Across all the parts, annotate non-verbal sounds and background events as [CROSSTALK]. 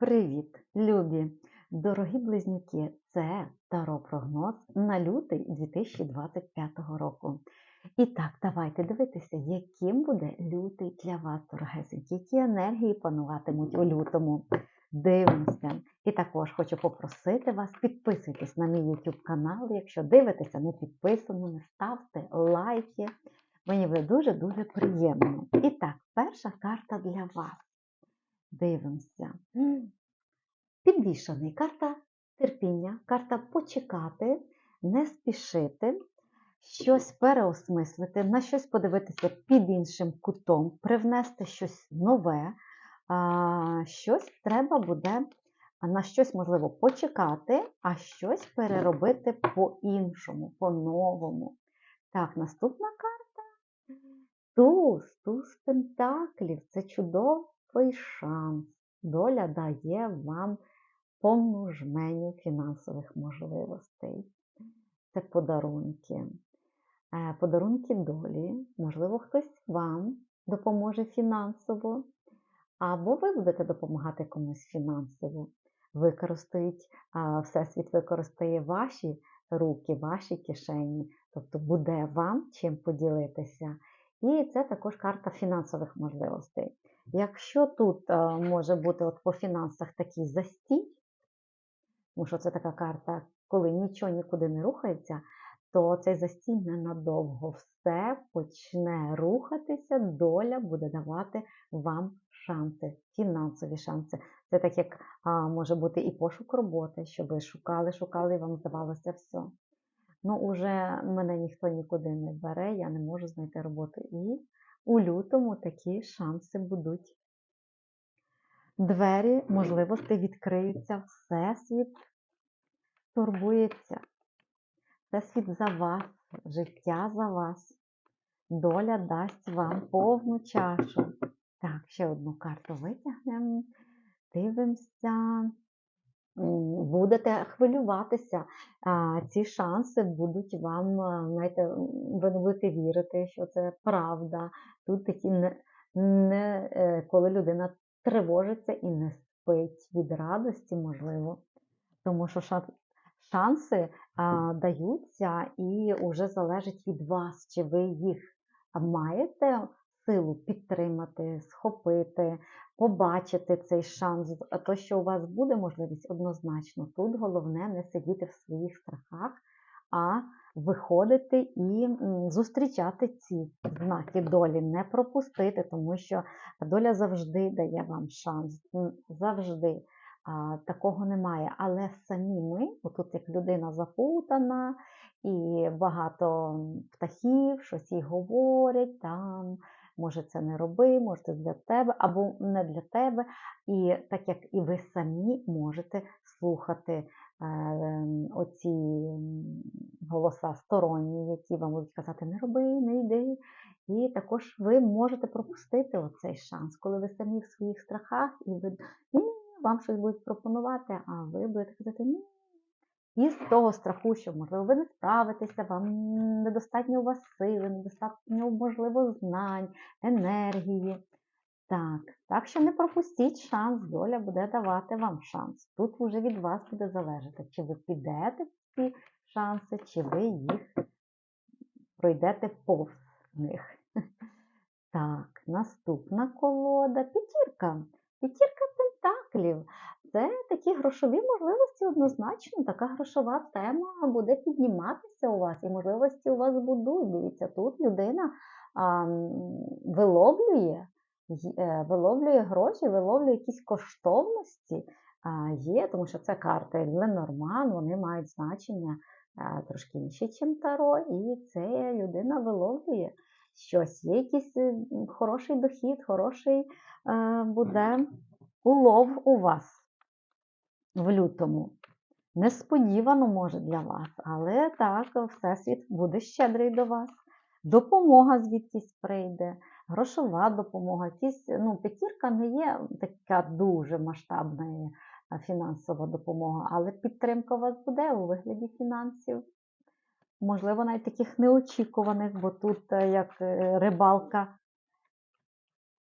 Привіт, любі! Дорогі близнюки! Це Таро-прогноз на лютий 2025 року. І так, давайте дивитися, яким буде лютий для вас, дорогесенькі, які енергії пануватимуть у лютому. Дивимося. І також хочу попросити вас, підписуйтесь на мій YouTube канал. Якщо дивитеся не підписаними, ставте лайки. Мені буде дуже-дуже приємно. І так, перша карта для вас. Дивимося. Підвішаний карта терпіння, карта почекати, не спішити, щось переосмислити, на щось подивитися під іншим кутом, привнести щось нове, щось треба буде, на щось можливо почекати, а щось переробити по-іншому, по-новому. Так, наступна карта. Туз, туз пентаклів. Це чудовий шанс. Доля дає вам повну жменю фінансових можливостей. Це подарунки. Е, Подарунки долі. Можливо, хтось вам допоможе фінансово, або ви будете допомагати комусь фінансово. Використають, Всесвіт використає ваші руки, ваші кишені, тобто буде вам чим поділитися. І це також карта фінансових можливостей. Якщо тут а, може бути от по фінансах такий застій, тому що це така карта, коли нічого нікуди не рухається, то цей застій ненадовго все почне рухатися, доля буде давати вам шанси, фінансові шанси. Це так, як а, може бути і пошук роботи, що ви шукали, шукали, і вам здавалося все. Ну, уже мене ніхто нікуди не бере, я не можу знайти роботу. І у лютому такі шанси будуть. Двері можливостей відкриються, всесвіт турбується. Всесвіт за вас, життя за вас. Доля дасть вам повну чашу. Так, ще одну карту витягнемо. Дивимося. Будете хвилюватися. Ці шанси будуть вам, знаєте, ви не будете вірити, що це правда. Тут такі не, не е, коли людина тривожиться і не спить від радості, можливо. Тому що ша- шанси а, даються і вже залежить від вас, чи ви їх маєте силу підтримати, схопити, побачити цей шанс. А то, що у вас буде можливість, однозначно. Тут головне не сидіти в своїх страхах, а виходити і зустрічати ці знаки долі, не пропустити, тому що доля завжди дає вам шанс. Завжди. Такого немає. Але самі ми, отут як людина заплутана, і багато птахів, щось їй говорять, там, може це не роби, може це для тебе, або не для тебе. І так як і ви самі можете слухати е, оці голоса сторонні, які вам будуть казати, не роби, не йди. І також ви можете пропустити оцей шанс, коли ви самі в своїх страхах, і ви ні, вам щось будуть пропонувати, а ви будете казати ні. І з того страху, що, можливо, ви не справитеся, вам недостатньо у вас сили, недостатньо, можливо, знань, енергії. Так, так що не пропустіть шанс, доля буде давати вам шанс. Тут вже від вас буде залежати, чи ви підете в ці шанси, чи ви їх пройдете повз них. Так, наступна колода п'ятірка. П'ятірка пентаклів. Це такі грошові можливості однозначно. Така грошова тема буде підніматися у вас, і можливості у вас будуть. Дивіться, тут людина а, виловлює, е, виловлює гроші, виловлює якісь коштовності. А, є, тому що це карти Ленорман, вони мають значення а, трошки інші, ніж Таро, і це людина виловлює щось. Є якийсь хороший дохід, хороший е, буде улов у вас в лютому. Несподівано може для вас, але так, Всесвіт буде щедрий до вас. Допомога звідкись прийде, грошова допомога. Якісь, ну, п'ятірка не є така дуже масштабна е, фінансова допомога, але підтримка у вас буде у вигляді фінансів. Можливо, навіть таких неочікуваних, бо тут е, як е, рибалка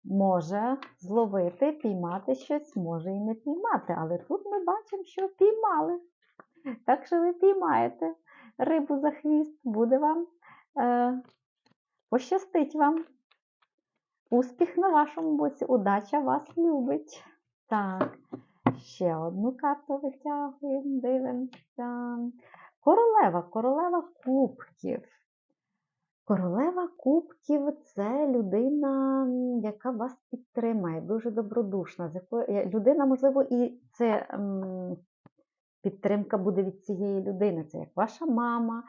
може зловити, піймати щось, може і не піймати. Але тут ми бачимо, що піймали. Так що ви піймаєте рибу за хвіст, буде вам е, пощастить вам. Успіх на вашому боці, удача вас любить. Так, ще одну карту витягуємо, дивимося. Королева, королева кубків. Королева кубків це людина, яка вас підтримає, дуже добродушна. е, Людина, можливо, і це підтримка буде від цієї людини. Це як ваша мама,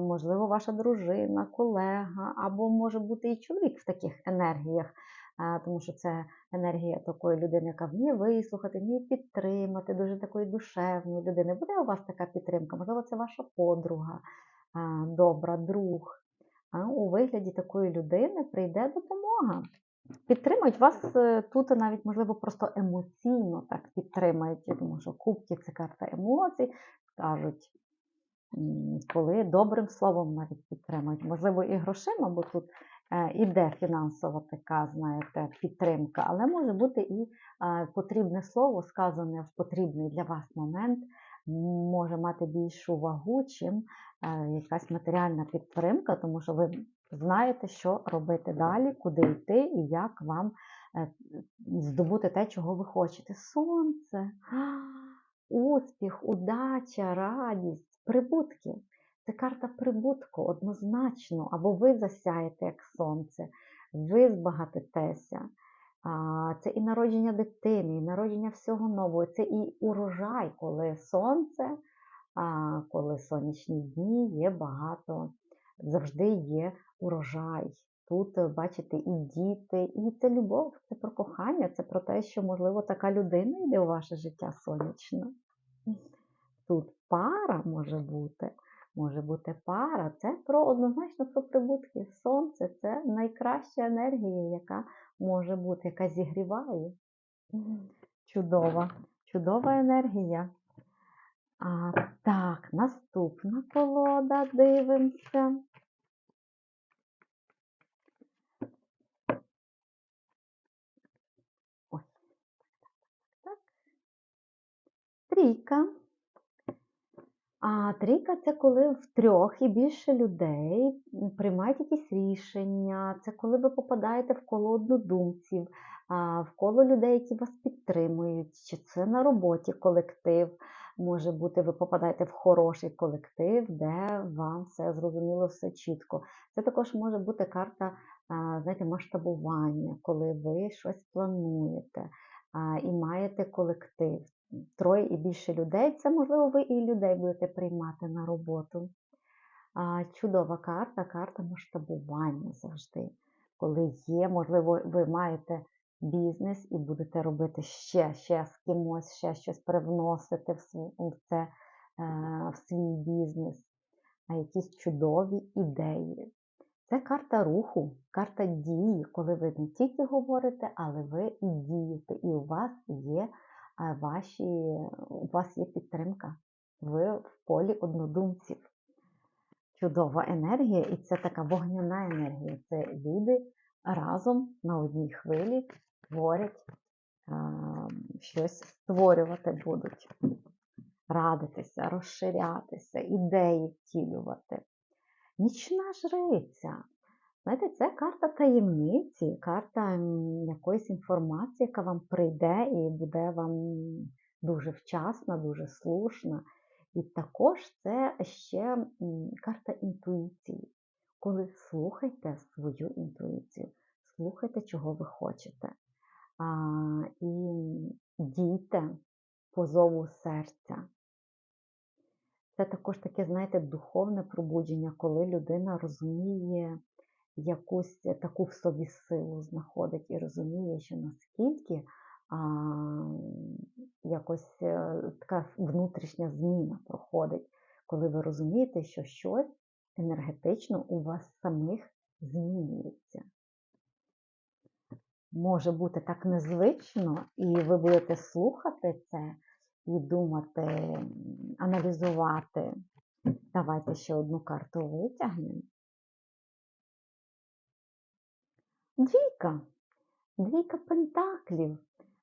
можливо, ваша дружина, колега, або може бути і чоловік в таких енергіях, тому що це енергія такої людини, яка вміє вислухати, вміє підтримати, дуже такої душевної людини. Буде у вас така підтримка, можливо, це ваша подруга, добра, друг. У вигляді такої людини прийде допомога. Підтримують вас е, тут навіть, можливо, просто емоційно так підтримають, тому що кубки це карта емоцій, скажуть, коли добрим словом навіть підтримують. Можливо, і грошима, бо тут е, іде фінансова така, знаєте, підтримка, але може бути і е, потрібне слово, сказане в потрібний для вас момент, може мати більшу вагу, чим е, якась матеріальна підтримка, тому що ви знаєте, що робити далі, куди йти і як вам е, здобути те, чого ви хочете. Сонце, успіх, удача, радість, прибутки. Це карта прибутку однозначно, або ви засяєте як сонце, ви збагатитеся. Це і народження дитини, і народження всього нового, це і урожай, коли сонце, коли сонячні дні є багато, завжди є урожай. Тут, е, бачите, і діти, і це любов, це про кохання, це про те, що, можливо, така людина йде у ваше життя сонячне. Тут пара може бути, може бути пара. Це про однозначно про прибутки. Сонце це найкраща енергія, яка може бути, яка зігріває. Чудова, чудова енергія. А, так, наступна колода, дивимося. Ось. Так. Трійка. А трійка це коли в трьох і більше людей приймають якісь рішення. Це коли ви попадаєте в коло однодумців, в коло людей, які вас підтримують, чи це на роботі колектив. Може бути, ви попадаєте в хороший колектив, де вам все зрозуміло, все чітко. Це також може бути карта, знаєте, масштабування, коли ви щось плануєте і маєте колектив троє і більше людей, це, можливо, ви і людей будете приймати на роботу. Чудова карта, карта масштабування завжди. Коли є, можливо, ви маєте бізнес і будете робити ще, ще з кимось, ще щось привносити в в це, е, в свій бізнес, а якісь чудові ідеї. Це карта руху, карта дії, коли ви не тільки говорите, але ви і дієте, і у вас є ваші, у вас є підтримка. Ви в полі однодумців. Чудова енергія, і це така вогняна енергія. Це люди разом на одній хвилі творять, щось створювати будуть, радитися, розширятися, ідеї втілювати. Нічна жриця. Знаєте, це карта таємниці, карта якоїсь інформації, яка вам прийде і буде вам дуже вчасна, дуже слушна. І також це ще карта інтуїції. Коли слухайте свою інтуїцію, слухайте, чого ви хочете. А, і дійте по зову серця. Це також таке, знаєте, духовне пробудження, коли людина розуміє якусь таку в собі силу знаходить і розуміє, що наскільки а, якось е, така внутрішня зміна проходить, коли ви розумієте, що щось енергетично у вас самих змінюється. Може бути так незвично, і ви будете слухати це і думати, аналізувати. Давайте ще одну карту витягнемо. Двійка. Двійка пентаклів.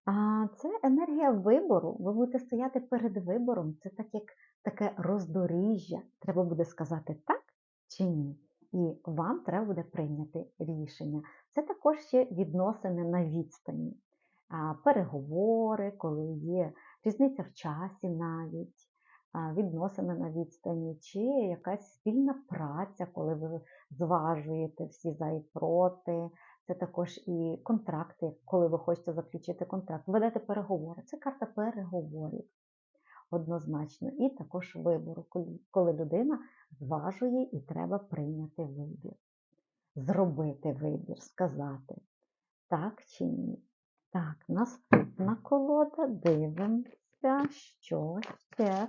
А це енергія вибору. Ви будете стояти перед вибором. Це так як таке роздоріжжя. Треба буде сказати так чи ні. І вам треба буде прийняти рішення. Це також ще відносини на відстані, переговори, коли є різниця в часі навіть, відносини на відстані, чи якась спільна праця, коли ви зважуєте всі за і проти. Це також і контракти, коли ви хочете заключити контракт. Ведете переговори. Це карта переговорів однозначно. І також вибору, коли- людина зважує і треба прийняти вибір. Зробити вибір, сказати так чи ні. Так, наступна колода. Дивимося, що ще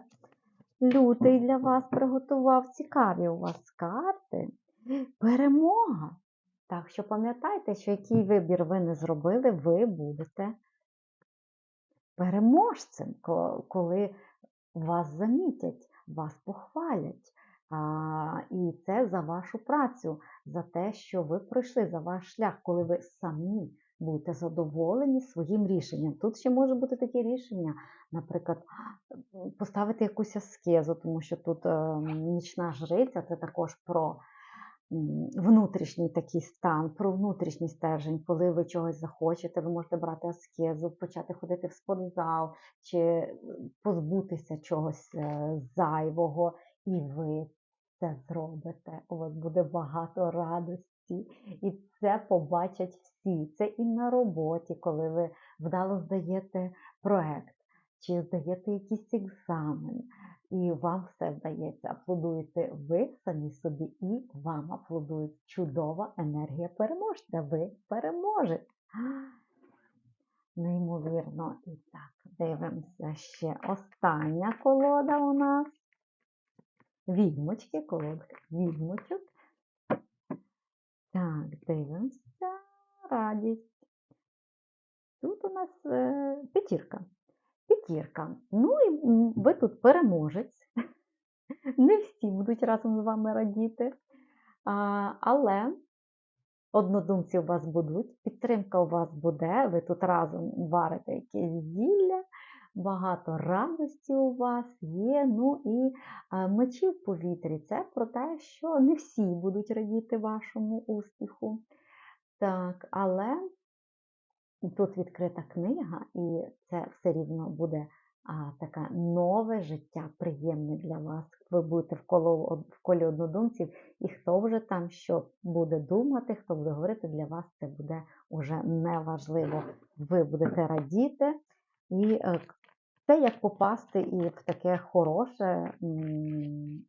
лютий для вас приготував. Цікаві у вас карти. Перемога. Так що пам'ятайте, що який вибір ви не зробили, ви будете переможцем, коли вас замітять, вас похвалять. А, і це за вашу працю, за те, що ви пройшли, за ваш шлях, коли ви самі будете задоволені своїм рішенням. Тут ще може бути таке рішення, наприклад, поставити якусь аскезу, тому що тут е, нічна жриця це також про внутрішній такий стан, про внутрішній стержень, коли ви чогось захочете, ви можете брати аскезу, почати ходити в спортзал чи е, позбутися чогось е, зайвого, і ви це зробите. У вас буде багато радості, і це побачать всі. Це і на роботі, коли ви вдало здаєте проект, чи здаєте якийсь екзамен, і вам все вдається. Аплодуєте ви самі собі, і вам аплодують. Чудова енергія переможця. Ви переможете. [GASPS] Неймовірно. І так, дивимося ще остання колода у нас. Відьмочки, колодка відьмочок. Так, дивимося. Радість. Тут у нас е, п'ятірка. П'ятірка. Ну і ви тут переможець. [LAUGHS] Не всі будуть разом з вами радіти. Але однодумці у вас будуть, підтримка у вас буде, ви тут разом варите якесь зілля, багато радості у вас є. Ну і мечі в повітрі це про те, що не всі будуть радіти вашому успіху. Так, але тут відкрита книга, і це все рівно буде а, таке нове життя, приємне для вас. Ви будете в, коло, в колі однодумців, і хто вже там що буде думати, хто буде говорити, для вас це буде уже неважливо. Ви будете радіти, і е, це як попасти і в таке хороше,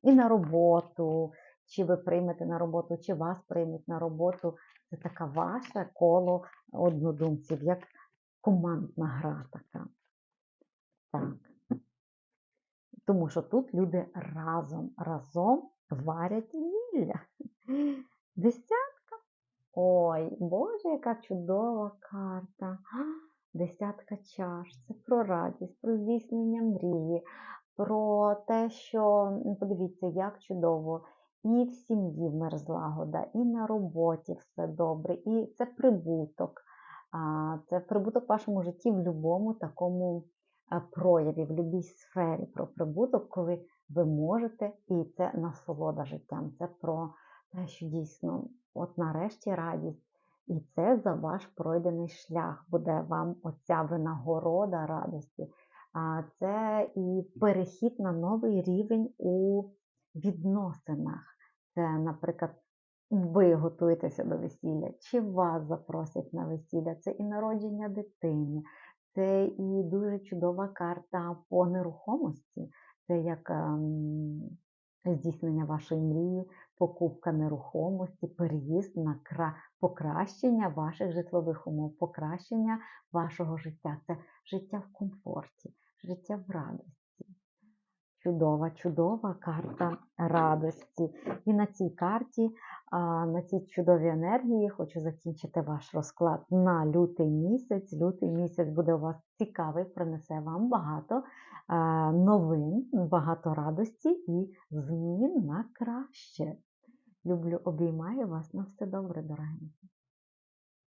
і на роботу, чи ви приймете на роботу, чи вас приймуть на роботу. Це така ваше коло однодумців, як командна гра така. Так. Тому що тут люди разом, разом варять зілля. Десятка. Ой, Боже, яка чудова карта. Десятка чаш. Це про радість, про здійснення мрії, про те, що ну, подивіться, як чудово. І в сім'ї мир злагода, і на роботі все добре, і це прибуток. Це прибуток в вашому житті в будь-якому такому прояві, в будь-якій сфері про прибуток, коли ви можете, і це насолода життям. Це про те, що дійсно, от нарешті радість. І це за ваш пройдений шлях буде вам оця винагорода радості. А це і перехід на новий рівень у відносинах. Це, наприклад, ви готуєтеся до весілля, чи вас запросять на весілля, це і народження дитини, це і дуже чудова карта по нерухомості, це як ем, здійснення вашої мрії, покупка нерухомості, переїзд на кра... покращення ваших житлових умов, покращення вашого життя. Це життя в комфорті, життя в радості. Чудова, чудова карта радості. І на цій карті, на цій чудовій енергії хочу закінчити ваш розклад на лютий місяць. Лютий місяць буде у вас цікавий, принесе вам багато новин, багато радості і змін на краще. Люблю, обіймаю вас. На все добре, дорогенькі.